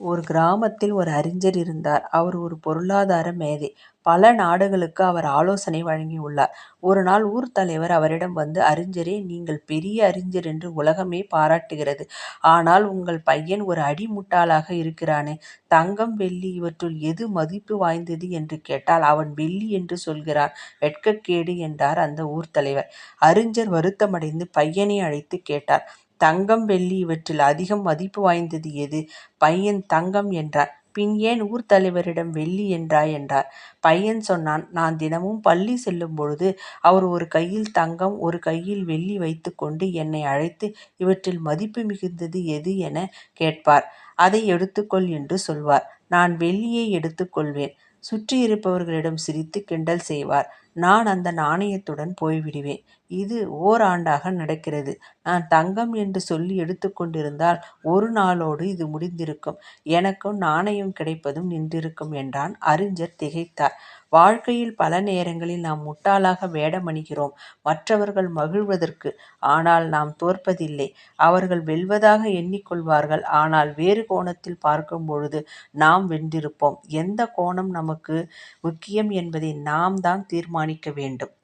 ஒரு கிராமத்தில் ஒரு அறிஞர் இருந்தார். அவர் ஒரு பொருளாதார மேதை. பல நாடுகளுக்கு அவர் ஆலோசனை வழங்கியுள்ளார். ஒரு நாள் ஊர்த் தலைவர் அவரிடம் வந்து அறிஞரே நீங்கள் பெரிய அறிஞர் என்று உலகமே பாராட்டுகிறது. ஆனால் உங்கள் பையன் ஒரு அடி முட்டாளாக இருக்கிறானே. தங்கம் வெள்ளி இவற்றுள் எது மதிப்பு வாய்ந்தது என்று கேட்டால் அவன் வெள்ளி என்று சொல்கிறான் வெட்கக்கேடு என்றார் அந்த ஊர்த் தலைவர். அறிஞர் வருத்தமடைந்து பையனை அழைத்துக் கேட்டார் தங்கம் வெள்ளி இவற்றில் அதிகம் மதிப்பு வாய்ந்தது எது? பையன் தங்கம் என்றான். பின் ஏன் ஊர்த் தலைவரிடம் வெள்ளி என்றாய்? என்றார். பையன் சொன்னான் நான் தினமும் பள்ளி செல்லும் பொழுது அவர் ஒரு கையில் தங்கம் ஒரு கையில் வெள்ளி வைத்துக்கொண்டு என்னை அழைத்து இவற்றில் மதிப்பு மிகுந்தது எது? எனக் கேட்பார். அதை எடுத்துக்கொள் என்று சொல்வார். நான் வெள்ளியை எடுத்துக் கொள்வேன். சுற்றியிருப்பவர்களிடம் சிரித்து கிண்டல் செய்வார். நான் அந்த நாணயத்துடன் போய்விடுவேன். இது ஓராண்டாக நடக்கிறது. நான் தங்கம் என்று சொல்லி எடுத்துக்கொண்டிருந்தால் ஒரு நாளோடு இது முடிந்திருக்கும். எனக்கும் நாணயம் கிடைப்பதும் நின்றிருக்கும் என்றான். அறிஞர் திகைத்தார். வாழ்க்கையில் பல நேரங்களில் நாம் முட்டாளாக வேடமணிகிறோம் மற்றவர்கள் மகிழ்வதற்கு. ஆனால் நாம் தோற்பதில்லை. அவர்கள் வெல்வதாக எண்ணிக்கொள்வார்கள் ஆனால் வேறு கோணத்தில் பார்க்கும் பொழுது நாம் வென்றிருப்போம். எந்த கோணம் நமக்கு முக்கியம் என்பதை நாம் தான் தீர்மானி கவனிக்க வேண்டும்.